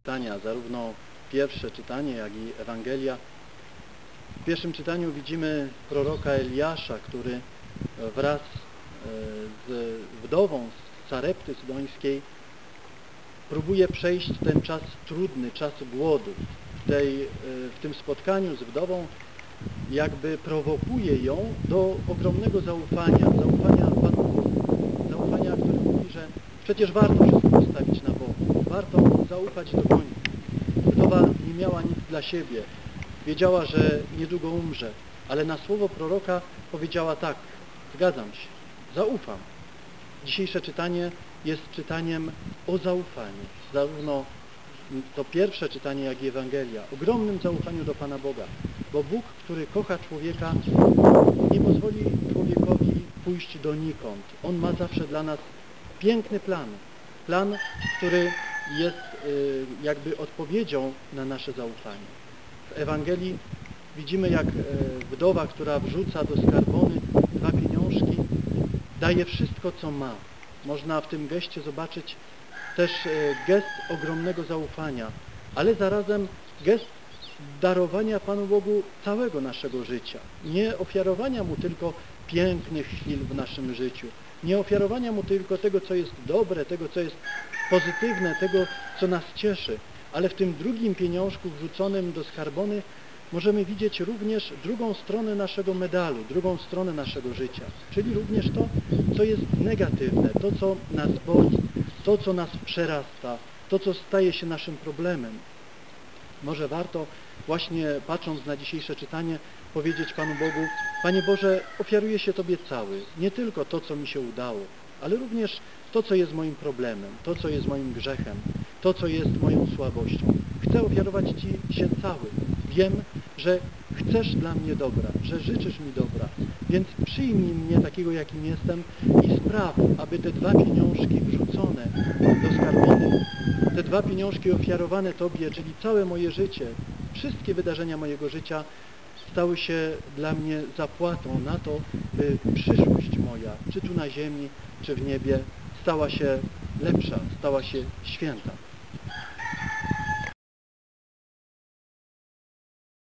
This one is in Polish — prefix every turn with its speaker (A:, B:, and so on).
A: czytania, zarówno pierwsze czytanie, jak i Ewangelia. W pierwszym czytaniu widzimy proroka Eliasza, który wraz e, z wdową z Sarepty Sydońskiej próbuje przejść ten czas trudny, czas głodu. W, tej, e, w tym spotkaniu z wdową jakby prowokuje ją do ogromnego zaufania, zaufania Panu zaufania, które mówi, że przecież warto wszystko postawić na warto zaufać do końca. Wdowa nie miała nic dla siebie, wiedziała, że niedługo umrze, ale na słowo proroka powiedziała tak, zgadzam się, zaufam. Dzisiejsze czytanie jest czytaniem o zaufaniu, zarówno to pierwsze czytanie, jak i Ewangelia, ogromnym zaufaniu do Pana Boga, bo Bóg, który kocha człowieka, nie pozwoli człowiekowi pójść donikąd. On ma zawsze dla nas piękny plan, plan, który jest y, jakby odpowiedzią na nasze zaufanie. W Ewangelii widzimy, jak y, wdowa, która wrzuca do skarbony dwa pieniążki, daje wszystko, co ma. Można w tym geście zobaczyć też y, gest ogromnego zaufania, ale zarazem gest darowania Panu Bogu całego naszego życia. Nie ofiarowania Mu tylko pięknych chwil w naszym życiu, nie ofiarowania Mu tylko tego, co jest dobre, tego, co jest pozytywne, tego, co nas cieszy, ale w tym drugim pieniążku wrzuconym do skarbony możemy widzieć również drugą stronę naszego medalu, drugą stronę naszego życia, czyli również to, co jest negatywne, to, co nas boli, to, co nas przerasta, to, co staje się naszym problemem. Może warto właśnie patrząc na dzisiejsze czytanie powiedzieć Panu Bogu, Panie Boże, ofiaruję się Tobie cały, nie tylko to, co mi się udało, ale również to, co jest moim problemem, to, co jest moim grzechem, to, co jest moją słabością. Chcę ofiarować Ci się cały. Wiem, że chcesz dla mnie dobra, że życzysz mi dobra, więc przyjmij mnie takiego, jakim jestem i spraw, aby te dwa pieniążki wrzucone do skarbony, te dwa pieniążki ofiarowane Tobie, czyli całe moje życie, wszystkie wydarzenia mojego życia stały się dla mnie zapłatą na to, by przyszłość moja, czy tu na ziemi, czy w niebie, stała się lepsza, stała się święta.